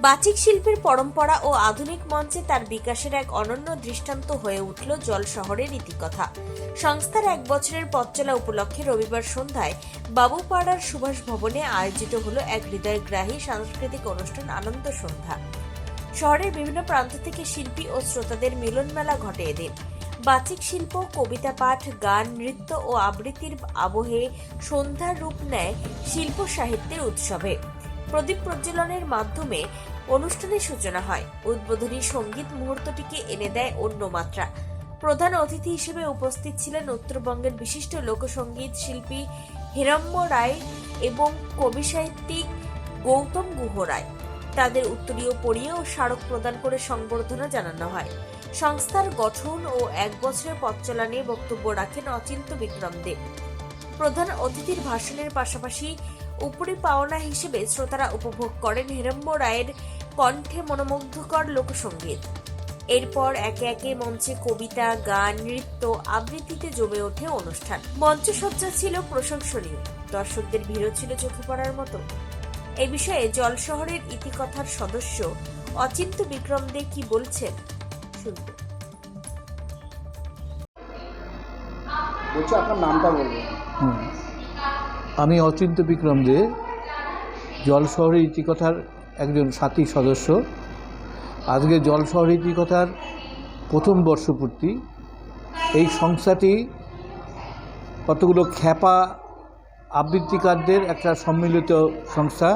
বাচিক শিল্পের পরম্পরা ও আধুনিক মঞ্চে তার বিকাশের এক অনন্য দৃষ্টান্ত হয়ে উঠল জল শহরের ইতিকথা। সংস্থার এক বছরের পথ চলা উপলক্ষে রবিবার সন্ধ্যায় বাবুপাড়ার সুভাষ ভবনে আয়োজিত হলো এক হৃদয়গ্রাহী সাংস্কৃতিক অনুষ্ঠান আনন্দ সন্ধ্যা। শহরের বিভিন্ন প্রান্ত থেকে শিল্পী ও শ্রোতাদের মিলনমেলা ঘটে এদিন। বাচিক শিল্প, কবিতা পাঠ, গান, নৃত্য ও আবৃত্তির আবহে সন্ধ্যার রূপ নেয় শিল্প সাহিত্যের উৎসবে। প্রদীপ প্রজ্বলনের মাধ্যমে অনুষ্ঠানের সূচনা হয়। উদ্বোধনী সংগীত মুহূর্তটিকে এনে দেয় অন্য মাত্রা। প্রধান অতিথি হিসেবে উপস্থিত ছিলেন উত্তরবঙ্গের বিশিষ্ট লোকসঙ্গীত শিল্পী হিরম্য রায় এবং কবি সাহিত্যিক গৌতম গুহ রায়। তাদের উত্তরীয় পড়িয়ে ও স্মারক প্রদান করে সংবর্ধনা জানানো হয়। সংস্থার গঠন ও এক বছরের পথ চলা নিয়ে বক্তব্য রাখেন অচিন্ত বিক্রম দেব প্রধান অতিথির ভাষণের পাশাপাশি উপরি পাওনা হিসেবে শ্রোতারা উপভোগ করেন হিরম্ব রায়ের কণ্ঠে মনোমুগ্ধকর লোকসঙ্গীত। এরপর একে একে মঞ্চে কবিতা গান নৃত্য আবৃত্তিতে জমে ওঠে অনুষ্ঠান। মঞ্চসজ্জা ছিল প্রশংসনীয়। দর্শকদের ভিড়ও ছিল চোখে পড়ার মতো। এ বিষয়ে জল শহরের ইতিকথার সদস্য অচিন্ত বিক্রম দে কি বলছেন শুনব। বলছি আপনার নামটা বলবেন হুম। আমি অচিন্ত বিক্রম দে জল শহরের ইতিকথার একজন সাথী সদস্য। আজকে জল শহরের ইতিকথার প্রথম বর্ষপূর্তি। এই সংস্থাটি কতগুলো খ্যাপা আবৃত্তিকারদের একটা সম্মিলিত সংস্থা।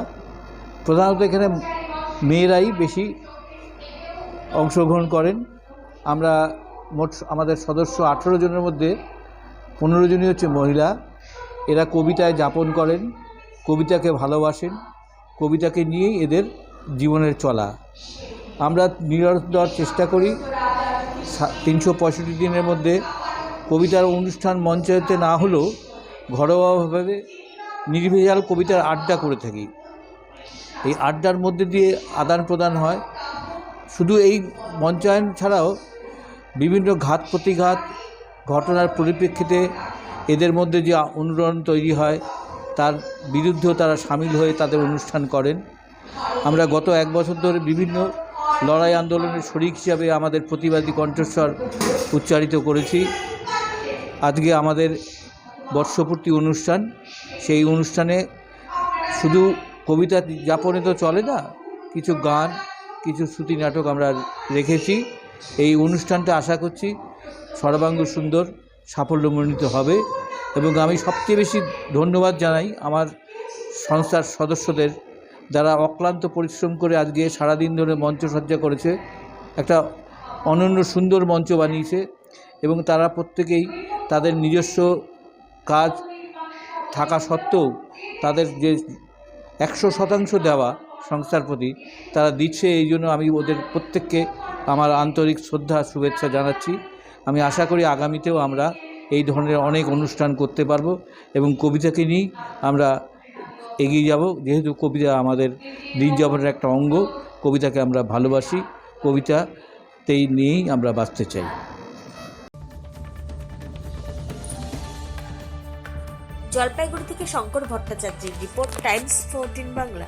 প্রধানত এখানে মেয়েরাই বেশি অংশগ্রহণ করেন। আমরা মোট আমাদের সদস্য আঠেরো জনের মধ্যে পনেরো জনই হচ্ছে মহিলা। এরা কবিতায় যাপন করেন, কবিতাকে ভালোবাসেন, কবিতাকে নিয়েই এদের জীবনের চলা। আমরা নিরন্তর চেষ্টা করি তিনশো পঁয়ষট্টি দিনের মধ্যে কবিতার অনুষ্ঠান মঞ্চায়তে না হলেও ঘরোয়াভাবে নির্ভেজাল কবিতার আড্ডা করে থাকি। এই আড্ডার মধ্যে দিয়ে আদান প্রদান হয়। শুধু এই মঞ্চায়ন ছাড়াও বিভিন্ন ঘাত প্রতিঘাত ঘটনার পরিপ্রেক্ষিতে এদের মধ্যে যে অনুরণ তৈরি হয়, তার বিরুদ্ধেও তারা সামিল হয়ে তাদের অনুষ্ঠান করেন। আমরা গত এক বছর ধরে বিভিন্ন লড়াই আন্দোলনের শরিক হিসাবে আমাদের প্রতিবাদী কণ্ঠস্বর উচ্চারিত করেছি। আজকে আমাদের বর্ষপূর্তি অনুষ্ঠান। সেই অনুষ্ঠানে শুধু কবিতা যাপনে তো চলে না, কিছু গান, কিছু শ্রুতি নাটক আমরা রেখেছি। এই অনুষ্ঠানটা আশা করছি সর্বাঙ্গ সুন্দর। সাফল্যমণ্ডিত হবে এবং আমি সবচেয়ে বেশি ধন্যবাদ জানাই আমার সংস্থার সদস্যদের যারা অক্লান্ত পরিশ্রম করে আজকে সারাদিন ধরে মঞ্চসজ্জা করেছে, একটা অনন্য সুন্দর মঞ্চ বানিয়েছে এবং তারা প্রত্যেকেই তাদের নিজস্ব কাজ থাকা সত্ত্বেও তাদের যে একশো শতাংশ দেওয়া সংস্থার প্রতি তারা দিচ্ছে, এই জন্য আমি ওদের প্রত্যেককে আমার আন্তরিক শ্রদ্ধা, শুভেচ্ছা জানাচ্ছি। আমি আশা করি আগামীতেও আমরা এই ধরনের অনেক অনুষ্ঠান করতে পারব এবং কবিতাকে নিয়েই আমরা এগিয়ে যাব। যেহেতু কবিতা আমাদের দিন যাপনের একটা অঙ্গ, কবিতাকে আমরা ভালোবাসি। কবিতাতেই নিয়েই আমরা বাঁচতে চাই। জলপাইগুড়ি থেকে শঙ্কর ভট্টাচার্যের রিপোর্ট, টাইমস, ফোরটিন বাংলা।